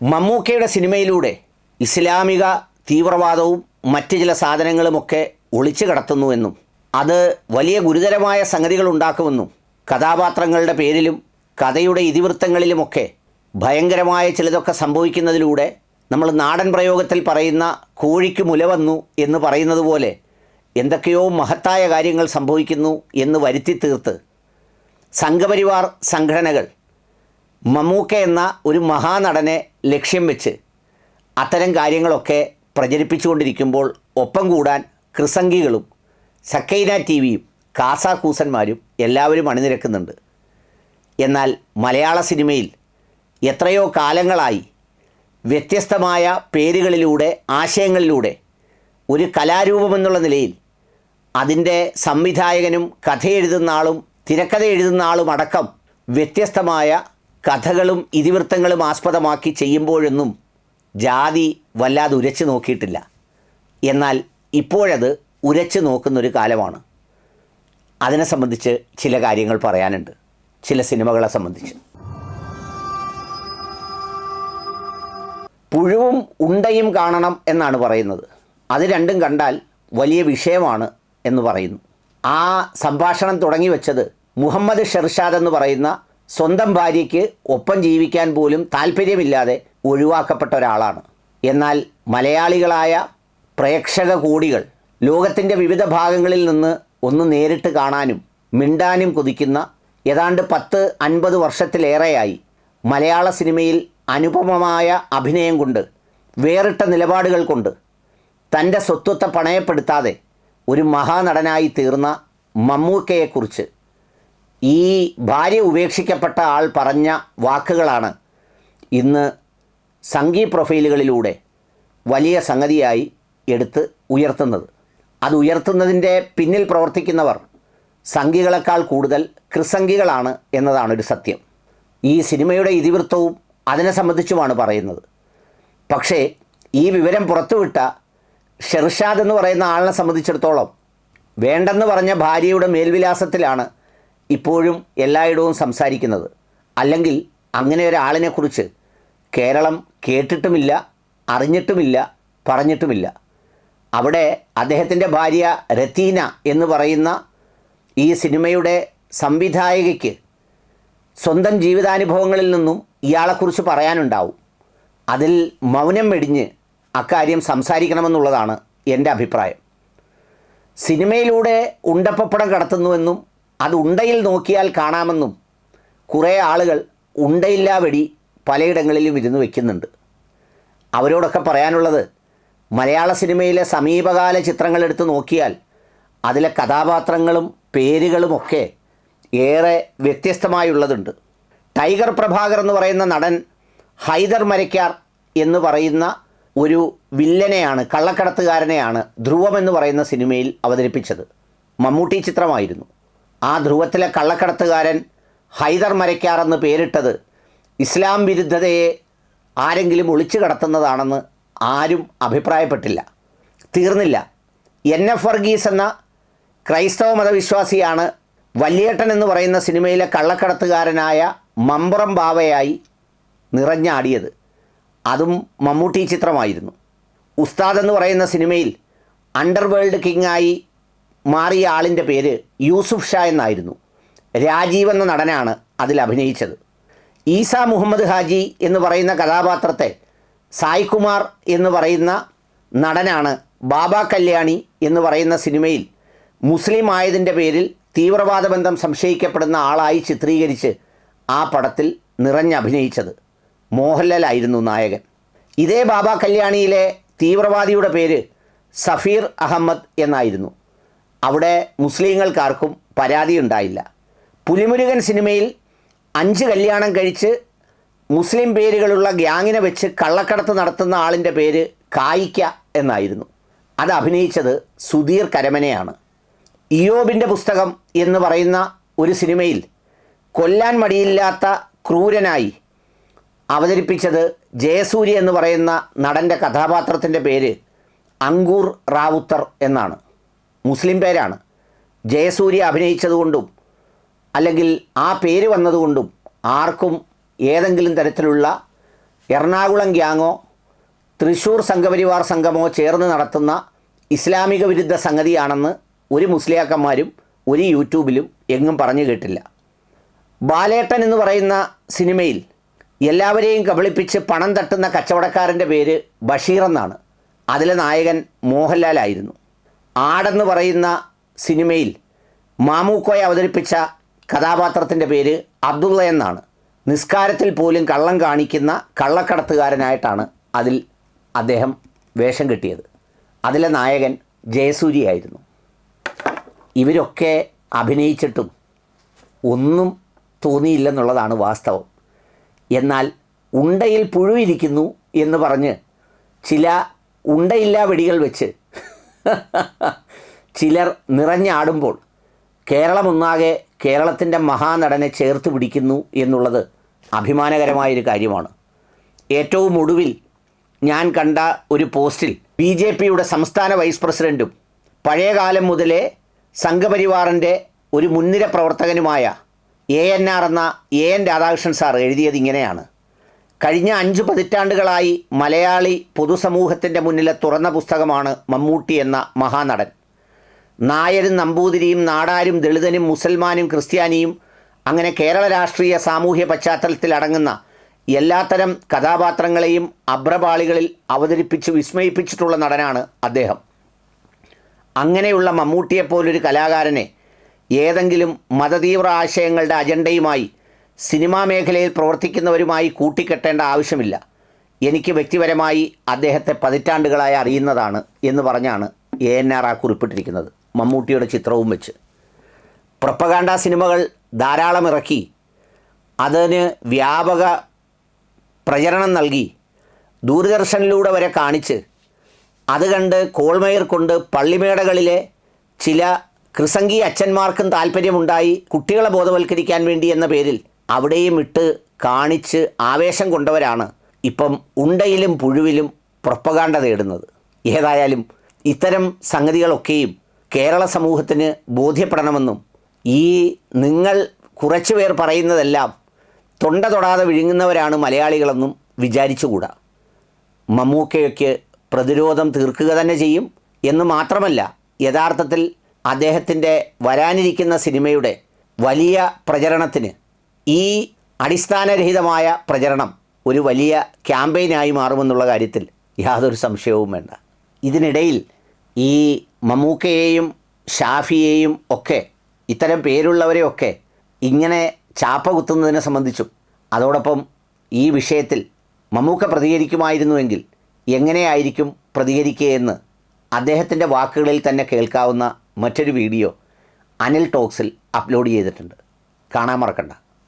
മമ്മൂക്കയുടെ സിനിമയിലൂടെ ഇസ്ലാമിക തീവ്രവാദവും മറ്റ് ചില സാധനങ്ങളുമൊക്കെ ഒളിച്ചു കടത്തുന്നുവെന്നും അത് വലിയ ഗുരുതരമായ സംഗതികൾ ഉണ്ടാക്കുമെന്നും കഥാപാത്രങ്ങളുടെ പേരിലും കഥയുടെ ഇതിവൃത്തങ്ങളിലുമൊക്കെ ഭയങ്കരമായ ചിലതൊക്കെ സംഭവിക്കുന്നതിലൂടെ നമ്മൾ നാടൻ പ്രയോഗത്തിൽ പറയുന്ന കോഴിക്ക് മുല വന്നു എന്ന് പറയുന്നത് പോലെ എന്തൊക്കെയോ മഹത്തായ കാര്യങ്ങൾ സംഭവിക്കുന്നു എന്ന് വരുത്തി തീർത്ത് സംഘപരിവാർ സംഘടനകൾ മമ്മൂക്ക എന്ന ഒരു മഹാനടനെ ലക്ഷ്യം വെച്ച് അത്തരം കാര്യങ്ങളൊക്കെ പ്രചരിപ്പിച്ചുകൊണ്ടിരിക്കുമ്പോൾ ഒപ്പം കൂടാൻ കൃസംഗികളും സക്കൈന ടി വിയും കാസാക്കൂസന്മാരും എല്ലാവരും അണിനിരക്കുന്നുണ്ട്. എന്നാൽ മലയാള സിനിമയിൽ എത്രയോ കാലങ്ങളായി വ്യത്യസ്തമായ പേരുകളിലൂടെ ആശയങ്ങളിലൂടെ ഒരു കലാരൂപമെന്നുള്ള നിലയിൽ അതിന്റെ സംവിധായകനും കഥ എഴുതുന്ന ആളും തിരക്കഥ എഴുതുന്ന ആളും അടക്കം വ്യത്യസ്തമായ കഥകളും ഇതിവൃത്തങ്ങളും ആസ്പദമാക്കി ചെയ്യുമ്പോഴൊന്നും ജാതി വല്ലാതെ ഉരച്ചു നോക്കിയിട്ടില്ല. എന്നാൽ ഇപ്പോഴത് ഉരച്ചു നോക്കുന്നൊരു കാലമാണ്. അതിനെ സംബന്ധിച്ച് ചില കാര്യങ്ങൾ പറയാനുണ്ട്. ചില സിനിമകളെ സംബന്ധിച്ച്. പുഴുവും ഉണ്ടയും കാണണം എന്നാണ് പറയുന്നത്. അത് രണ്ടും കണ്ടാൽ വലിയ വിഷയമാണ് എന്ന് പറയുന്നു. ആ സംഭാഷണം തുടങ്ങി വെച്ചത് മുഹമ്മദ് ഷെർഷാദ് എന്ന് പറയുന്ന സ്വന്തം ഭാര്യയ്ക്ക് ഒപ്പം ജീവിക്കാൻ പോലും താല്പര്യമില്ലാതെ ഒഴിവാക്കപ്പെട്ട ഒരാളാണ്. എന്നാൽ മലയാളികളായ പ്രേക്ഷക കോടികൾ ലോകത്തിന്റെ വിവിധ ഭാഗങ്ങളിൽ നിന്ന് ഒന്ന് നേരിട്ട് കാണാനും മിണ്ടാനും കൊതിക്കുന്ന ഏതാണ്ട് പത്ത് അൻപത് വർഷത്തിലേറെയായി മലയാള സിനിമയിൽ അനുപമമായ അഭിനയം കൊണ്ട് വേറിട്ട നിലപാടുകൾ കൊണ്ട് തന്റെ സ്വത്വത്തെ പണയപ്പെടുത്താതെ ഒരു മഹാനടനായി തീർന്ന മമ്മൂക്കയെക്കുറിച്ച് ഈ ഭാര്യ ഉപേക്ഷിക്കപ്പെട്ട ആൾ പറഞ്ഞ വാക്കുകളാണ് ഇന്ന് സംഗീ പ്രൊഫൈലുകളിലൂടെ വലിയ സംഗതിയായി എടുത്ത് ഉയർത്തുന്നത്. അത് ഉയർത്തുന്നതിന്റെ പിന്നിൽ പ്രവർത്തിക്കുന്നവർ സംഘികളെക്കാൾ കൂടുതൽ കൃസംഗികളാണ് എന്നതാണ് ഒരു സത്യം. ഈ സിനിമയുടെ ഇതിവൃത്തവും അതിനെ സംബന്ധിച്ചുമാണ് പറയുന്നത്. പക്ഷേ ഈ വിവരം പുറത്തുവിട്ട ഷെർഷാദ് എന്ന് പറയുന്ന ആളിനെ സംബന്ധിച്ചിടത്തോളം വേണ്ടെന്ന് പറഞ്ഞ ഭാര്യയുടെ മേൽവിലാസത്തിലാണ് ഇപ്പോഴും എല്ലായിടവും സംസാരിക്കുന്നത്. അല്ലെങ്കിൽ അങ്ങനെ ഒരാളിനെക്കുറിച്ച് കേരളം കേട്ടിട്ടുമില്ല അറിഞ്ഞിട്ടുമില്ല പറഞ്ഞിട്ടുമില്ല. അവിടെ അദ്ദേഹത്തിന്റെ ഭാര്യ രത്തീന എന്ന് പറയുന്ന ഈ സിനിമയുടെ സംവിധായകയ്ക്ക് സ്വന്തം ജീവിതാനുഭവങ്ങളിൽ നിന്നും ഇയാളെക്കുറിച്ച് പറയാനുണ്ടാവും. അതിൽ മൗനം വെടിഞ്ഞ് അക്കാര്യം സംസാരിക്കണമെന്നുള്ളതാണ് എന്റെ അഭിപ്രായം. സിനിമയിലൂടെ ഉണ്ടപ്പപ്പടം കടത്തുന്നുവെന്നും അത് ഉണ്ടയിൽ നോക്കിയാൽ കാണാമെന്നും കുറേ ആളുകൾ ഉണ്ടയില്ലാ വെടി പലയിടങ്ങളിലും ഇരുന്ന് വയ്ക്കുന്നുണ്ട് അവരോടൊക്കെ പറയാനുള്ളത് മലയാള സിനിമയിലെ സമീപകാല ചിത്രങ്ങളെടുത്ത് നോക്കിയാൽ അതിലെ കഥാപാത്രങ്ങളും പേരുകളുമൊക്കെ ഏറെ വ്യത്യസ്തമായുള്ളതുണ്ട്. ടൈഗർ പ്രഭാകർ എന്ന് പറയുന്ന നടൻ ഹൈദർ മരയ്ക്കാർ എന്ന് പറയുന്ന ഒരു വില്ലനെയാണ് കള്ളക്കടത്തുകാരനെയാണ് ധ്രുവം എന്ന് പറയുന്ന സിനിമയിൽ അവതരിപ്പിച്ചത്. മമ്മൂട്ടി ചിത്രമായിരുന്നു. ആ ധ്രുവത്തിലെ കള്ളക്കടത്തുകാരൻ ഹൈദർ മരയ്ക്കാറെന്ന് പേരിട്ടത് ഇസ്ലാം വിരുദ്ധതയെ ആരെങ്കിലും ഒളിച്ചു കടത്തുന്നതാണെന്ന് ആരും അഭിപ്രായപ്പെട്ടില്ല. തീർന്നില്ല. എൻ. എഫ്. വർഗീസ് എന്ന ക്രൈസ്തവ മതവിശ്വാസിയാണ് വല്യേട്ടൻ എന്ന് പറയുന്ന സിനിമയിലെ കള്ളക്കടത്തുകാരനായ മമ്പുറം ബാവയായി നിറഞ്ഞാടിയത്. അതും മമ്മൂട്ടി ചിത്രമായിരുന്നു. ഉസ്താദ് എന്ന് പറയുന്ന സിനിമയിൽ അണ്ടർവേൾഡ് കിങ്ങായി മാറിയ ആളിന്റെ പേര് യൂസുഫ് ഷാ എന്നായിരുന്നു. രാജീവ് എന്ന നടനാണ് അതിൽ അഭിനയിച്ചത്. ഈസ മുഹമ്മദ് ഹാജി എന്ന് പറയുന്ന കഥാപാത്രത്തെ സായ്കുമാർ എന്ന് പറയുന്ന നടനാണ് ബാബ കല്യാണി എന്ന് പറയുന്ന സിനിമയിൽ മുസ്ലിം ആയതിന്റെ പേരിൽ തീവ്രവാദ ബന്ധം സംശയിക്കപ്പെടുന്ന ആളായി ചിത്രീകരിച്ച് ആ പടത്തിൽ നിറഞ്ഞഭിനയിച്ചത് മോഹൻലാലായിരുന്നു നായകൻ. ഇതേ ബാബ കല്യാണിയിലെ തീവ്രവാദിയുടെ പേര് സഫീർ അഹമ്മദ് എന്നായിരുന്നു. അവിടെ മുസ്ലിങ്ങൾക്കാർക്കും പരാതി ഉണ്ടായില്ല പുലിമുരുകൻ സിനിമയിൽ അഞ്ച് കല്യാണം കഴിച്ച് മുസ്ലിം പേരുകളുള്ള ഗ്യാങ്ങിനെ വെച്ച് കള്ളക്കടത്ത് നടത്തുന്ന ആളിന്റെ പേര് കായിക്ക എന്നായിരുന്നു. അത് അഭിനയിച്ചത് സുധീർ കരമനയാണ്. ഇയോബിന്റെ പുസ്തകം എന്ന് പറയുന്ന ഒരു സിനിമയിൽ കൊല്ലാൻ മടിയില്ലാത്ത ക്രൂരനായി അവതരിപ്പിച്ചത് ജയസൂര്യ എന്ന് പറയുന്ന നടന്റെ കഥാപാത്രത്തിന്റെ പേര് അങ്കൂർ റാവുത്തർ എന്നാണ്. മുസ്ലിം പേരാണ്. ജയസൂര്യ അഭിനയിച്ചതുകൊണ്ടും അല്ലെങ്കിൽ ആ പേര് വന്നതുകൊണ്ടും ആർക്കും ഏതെങ്കിലും തരത്തിലുള്ള എറണാകുളം ഗ്യാങ്ങോ തൃശ്ശൂർ സംഘപരിവാർ സംഘമോ ചേർന്ന് നടത്തുന്ന ഇസ്ലാമിക വിരുദ്ധ സംഗതിയാണെന്ന് ഒരു മുസ്ലിയാക്കന്മാരും ഒരു യൂട്യൂബിലും എങ്ങും പറഞ്ഞു കേട്ടില്ല. ബാലേട്ടൻ എന്ന് പറയുന്ന സിനിമയിൽ എല്ലാവരെയും കബളിപ്പിച്ച് പണം തട്ടുന്ന കച്ചവടക്കാരന്റെ പേര് ബഷീർ എന്നാണ്. അതിലെ നായകൻ മോഹൻലാലായിരുന്നു ആടെന്ന് പറയുന്ന സിനിമയിൽ മാമൂക്കോയെ അവതരിപ്പിച്ച കഥാപാത്രത്തിന്റെ പേര് അബ്ദുള്ള എന്നാണ്. നിസ്കാരത്തിൽ പോലും കള്ളം കാണിക്കുന്ന കള്ളക്കടത്തുകാരനായിട്ടാണ് അതിൽ അദ്ദേഹം വേഷം കിട്ടിയത്. അതിലെ നായകൻ ജയസൂര്യയായിരുന്നു ഇവരൊക്കെ അഭിനയിച്ചിട്ടും ഒന്നും തോന്നിയില്ലെന്നുള്ളതാണ് വാസ്തവം. എന്നാൽ ഉണ്ടയിൽ പുഴുവിരിക്കുന്നു എന്ന് പറഞ്ഞ് ചില ഉണ്ടയില്ലാ വെടികൾ വെച്ച് ചിലർ നിറഞ്ഞാടുമ്പോൾ കേരളമൊന്നാകെ കേരളത്തിന്റെ മഹാനടനെ ചേർത്ത് പിടിക്കുന്നു എന്നുള്ളത് അഭിമാനകരമായൊരു കാര്യമാണ്. ഏറ്റവും ഒടുവിൽ ഞാൻ കണ്ട ഒരു പോസ്റ്റിൽ ബി ജെ പിയുടെ സംസ്ഥാന വൈസ് പ്രസിഡന്റും പഴയകാലം മുതലേ സംഘപരിവാറിന്റെ ഒരു മുൻനിര പ്രവർത്തകനുമായ എ എൻ ആർ എന്ന എ എൻ രാധാകൃഷ്ണൻ സാർ എഴുതിയത് ഇങ്ങനെയാണ്. കഴിഞ്ഞ അഞ്ച് പതിറ്റാണ്ടുകളായി മലയാളി പൊതുസമൂഹത്തിന്റെ മുന്നിലെ തുറന്ന പുസ്തകമാണ് മമ്മൂട്ടി എന്ന മഹാനടൻ. നായരും നമ്പൂതിരിയും നാടാരും ദളിതനും മുസൽമാനും ക്രിസ്ത്യാനിയും അങ്ങനെ കേരള രാഷ്ട്രീയ സാമൂഹ്യ പശ്ചാത്തലത്തിൽ അടങ്ങുന്ന എല്ലാത്തരം കഥാപാത്രങ്ങളെയും അബ്രപാളികളിൽ അവതരിപ്പിച്ച് വിസ്മയിപ്പിച്ചിട്ടുള്ള നടനാണ് അദ്ദേഹം. അങ്ങനെയുള്ള മമ്മൂട്ടിയെപ്പോലൊരു കലാകാരനെ ഏതെങ്കിലും മതതീവ്ര ആശയങ്ങളുടെ അജണ്ടയുമായി സിനിമാ മേഖലയിൽ പ്രവർത്തിക്കുന്നവരുമായി കൂട്ടിക്കെട്ടേണ്ട ആവശ്യമില്ല. എനിക്ക് വ്യക്തിപരമായി അദ്ദേഹത്തെ പതിറ്റാണ്ടുകളായി അറിയുന്നതാണ് എന്ന് പറഞ്ഞാണ് എ എൻ ആർ ആ കുറിപ്പിട്ടിരിക്കുന്നത്. മമ്മൂട്ടിയുടെ ചിത്രവും വെച്ച്. പ്രപ്പകാണ്ട സിനിമകൾ ധാരാളം ഇറക്കി. അതിന് വ്യാപക പ്രചരണം നൽകി. ദൂരദർശനിലൂടെ വരെ കാണിച്ച്. അത് കണ്ട് കോൾമയർ കൊണ്ട് പള്ളിമേടകളിലെ ചില ക്രിസംഗി അച്ഛന്മാർക്കും താല്പര്യമുണ്ടായി കുട്ടികളെ ബോധവൽക്കരിക്കാൻ വേണ്ടി എന്ന പേരിൽ അവിടെയും ഇട്ട് കാണിച്ച് ആവേശം കൊണ്ടവരാണ് ഇപ്പം ഉണ്ടയിലും പുഴുവിലും പ്രൊപ്പകാണ്ട തേടുന്നത്. ഏതായാലും ഇത്തരം സംഗതികളൊക്കെയും കേരള സമൂഹത്തിന് ബോധ്യപ്പെടണമെന്നും ഈ നിങ്ങൾ കുറച്ചു പേർ പറയുന്നതെല്ലാം തൊണ്ട തൊടാതെ വിഴുങ്ങുന്നവരാണ് മലയാളികളെന്നും വിചാരിച്ചുകൂടാ. മമ്മൂക്കയ്ക്ക് പ്രതിരോധം തീർക്കുക തന്നെ ചെയ്യും എന്ന് മാത്രമല്ല യഥാർത്ഥത്തിൽ അദ്ദേഹത്തിന്റെ വരാനിരിക്കുന്ന സിനിമയുടെ വലിയ പ്രചരണത്തിന് ഈ അടിസ്ഥാനരഹിതമായ പ്രചരണം ഒരു വലിയ ക്യാമ്പയിനായി മാറുമെന്നുള്ള കാര്യത്തിൽ യാതൊരു സംശയവും വേണ്ട. ഇതിനിടയിൽ ഈ മമ്മൂക്കയെയും ഷാഫിയെയും ഒക്കെ ഇത്തരം പേരുള്ളവരെയൊക്കെ ഇങ്ങനെ ചാപ്പ കുത്തുന്നതിനെ സംബന്ധിച്ചും അതോടൊപ്പം ഈ വിഷയത്തിൽ മമ്മൂക്ക പ്രതികരിക്കുമായിരുന്നുവെങ്കിൽ എങ്ങനെയായിരിക്കും പ്രതികരിക്കുകയെന്ന് അദ്ദേഹത്തിന്റെ വാക്കുകളിൽ തന്നെ കേൾക്കാവുന്ന മറ്റൊരു വീഡിയോ അനിൽ ടോക്സിൽ അപ്ലോഡ് ചെയ്തിട്ടുണ്ട്. കാണാൻ മറക്കണ്ട.